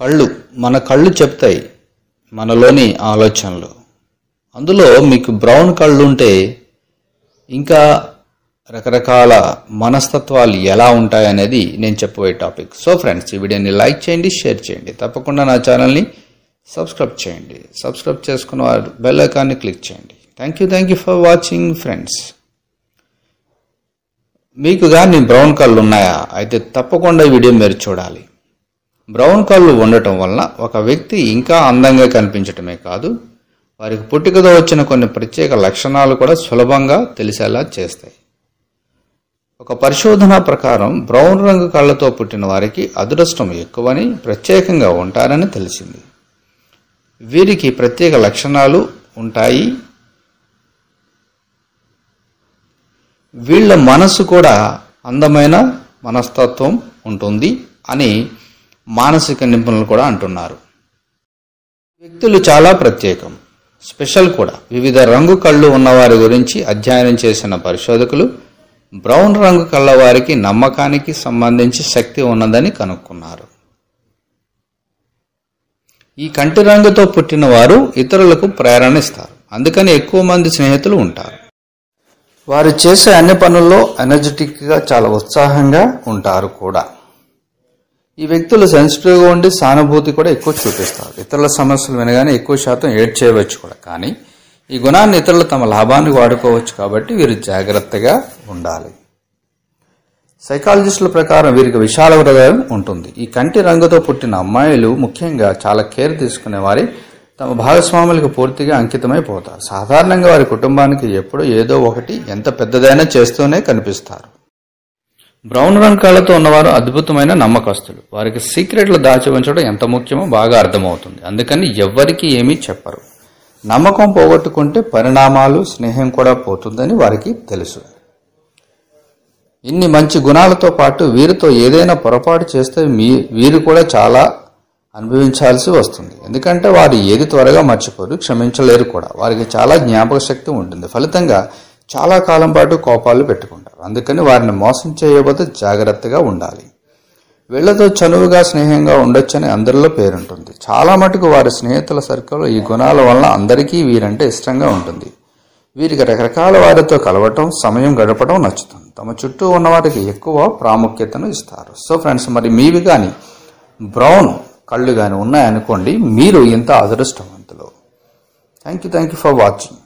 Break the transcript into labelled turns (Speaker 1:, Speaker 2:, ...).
Speaker 1: కళ్ళు మన కళ్ళు చెప్తాయి మనలోని ఆలోచనలు. అందులో మీకు బ్రౌన్ కళ్ళు ఉంటే ఇంకా రకరకాల మనస్తత్వాలు ఎలా ఉంటాయనేది నేను చెప్పబోయే టాపిక్. సో ఫ్రెండ్స్ ఈ వీడియోని లైక్ చేయండి షేర్ చేయండి. తప్పకుండా నా ఛానల్ని సబ్స్క్రైబ్ చేయండి. సబ్స్క్రైబ్ చేసుకున్న వారు బెల్ ఐకాన్ని క్లిక్ చేయండి. Thank you thank you for watching friends మీకు కానీ బ్రౌన్ కళ్ళు ఉన్నాయా? అయితే తప్పకుండా ఈ వీడియో మీరు చూడాలి. బ్రౌన్ కళ్ళు ఉండటం వలన ఒక వ్యక్తి ఇంకా అందంగా కనిపించటమే కాదు వారికి పుట్టుకతో వచ్చిన కొన్ని ప్రత్యేక లక్షణాలు కూడా సులభంగా తెలిసేలా చేస్తాయి. ఒక పరిశోధన ప్రకారం బ్రౌన్ రంగు కళ్ళతో పుట్టిన వారికి అదృష్టం ఎక్కువని ప్రత్యేకంగా ఉంటారని తెలిసింది. వీరికి ప్రత్యేక లక్షణాలు ఉంటాయి. వీళ్ళ మనసు కూడా అందమైన మనస్తత్వం ఉంటుంది అని మానసిక నిపుణులు కూడా అంటున్నారు. వ్యక్తులు చాలా ప్రత్యేకం. స్పెషల్ కూడా. వివిధ రంగు కళ్ళు ఉన్నవారి గురించి అధ్యయనం చేసిన పరిశోధకులు బ్రౌన్ రంగు కళ్ళ వారికి నమ్మకానికి సంబంధించి శక్తి ఉన్నదని కనుక్కున్నారు. ఈ కంటి రంగుతో పుట్టిన వారు ఇతరులకు ప్రేరణ ఇస్తారు. అందుకని ఎక్కువ మంది స్నేహితులు ఉంటారు. వారు చేసే అన్ని పనుల్లో ఎనర్జెటిక్గా చాలా ఉత్సాహంగా ఉంటారు కూడా. ఈ వ్యక్తులు సెన్సిటివ్గా ఉండి సానుభూతి కూడా ఎక్కువ చూపిస్తారు. ఇతరుల సమస్యలు వినగానే ఎక్కువ శాతం ఏడ్ చేయవచ్చు కూడా. కానీ ఈ గుణాన్ని ఇతరులు తమ లాభాన్ని వాడుకోవచ్చు కాబట్టి వీరు జాగ్రత్తగా ఉండాలి. సైకాలజిస్టుల ప్రకారం వీరికి విశాల హృదయం ఉంటుంది. ఈ కంటి రంగుతో పుట్టిన అమ్మాయిలు ముఖ్యంగా చాలా కేర్ తీసుకునే వారి తమ భాగస్వాములకు పూర్తిగా అంకితమైపోతారు సాధారణంగా వారి కుటుంబానికి ఎప్పుడూ ఏదో ఒకటి ఎంత పెద్దదైనా చేస్తూనే కనిపిస్తారు. బ్రౌన్ రంగు కళ్ళతో ఉన్నవారు అద్భుతమైన నమ్మకస్తులు. వారికి సీక్రెట్లు దాచి ఉంచడం ఎంత ముఖ్యమో బాగా అర్థమవుతుంది. అందుకని ఎవ్వరికీ ఏమీ చెప్పరు. నమ్మకం పోగొట్టుకుంటే పరిణామాలు స్నేహం కూడా పోతుందని వారికి తెలుసు. ఇన్ని మంచి గుణాలతో పాటు వీరితో ఏదైనా పొరపాటు చేస్తే మీ వీరు కూడా చాలా అనుభవించాల్సి వస్తుంది. ఎందుకంటే వారు ఏది త్వరగా మర్చిపోరు క్షమించలేరు కూడా. వారికి చాలా జ్ఞాపక శక్తి ఉంటుంది. ఫలితంగా చాలా కాలం పాటు కోపాలు పెట్టుకుంటారు. అందుకని వారిని మోసం చేయబోతే జాగ్రత్తగా ఉండాలి. వీళ్ళతో చనువుగా స్నేహంగా ఉండొచ్చని అందరిలో పేరుంటుంది. చాలా మటుకు వారి స్నేహితుల సర్కిల్లో ఈ గుణాల వలన అందరికీ వీరంటే ఇష్టంగా ఉంటుంది. వీరికి రకరకాల వారితో కలవటం సమయం గడపడం నచ్చుతుంది. తమ చుట్టూ ఉన్న వారికి ఎక్కువ ప్రాముఖ్యతను ఇస్తారు. సో ఫ్రెండ్స్ మరి మీవి కానీ బ్రౌన్ కళ్ళు కానీ ఉన్నాయనుకోండి మీరు ఇంత అదృష్టవంతులు. Thank you thank you for watching.